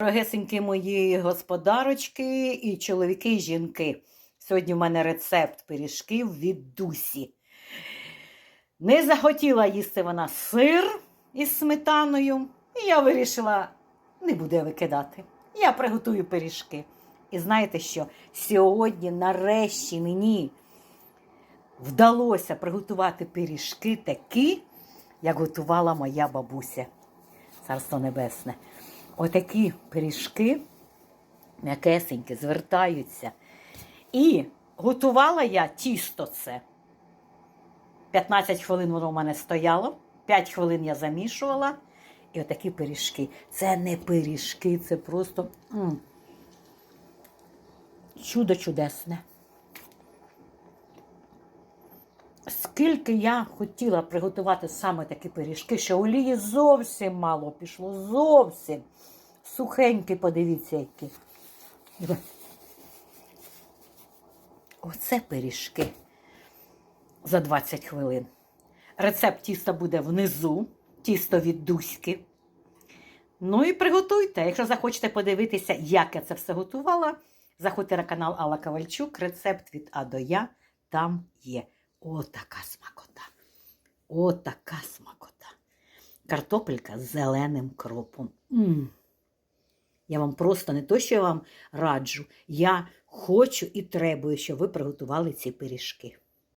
Дорогесенькі мої господарочки і чоловіки, і жінки. Сьогодні в мене рецепт пиріжків від Дусі. Не захотіла їсти вона сир із сметаною, і я вирішила не буде викидати. Я приготую пиріжки. І знаєте що? Сьогодні, нарешті, мені вдалося приготувати пиріжки такі, як готувала моя бабуся. Царство Небесне. Отакі пиріжки м'якесенькі, звертаються. І готувала я тісто це. 15 хвилин воно в мене стояло, 5 хвилин я замішувала. І отакі пиріжки. Це не пиріжки, це просто м, чудо чудесне. Скільки я хотіла приготувати саме такі пиріжки, що олії зовсім мало пішло, зовсім. Сухенькі, подивіться, які. Оце пиріжки за 20 хвилин. Рецепт тіста буде внизу, тісто від Дуськи. Ну і приготуйте. Якщо захочете подивитися, як я це все готувала, заходьте на канал Алла Ковальчук, рецепт від А до Я. Там є. Отака смакота. Отака смакота. Картопелька з зеленим кропом. М. Я вам просто не то, що я вам раджу, я хочу і требую, щоб ви приготували ці пиріжки.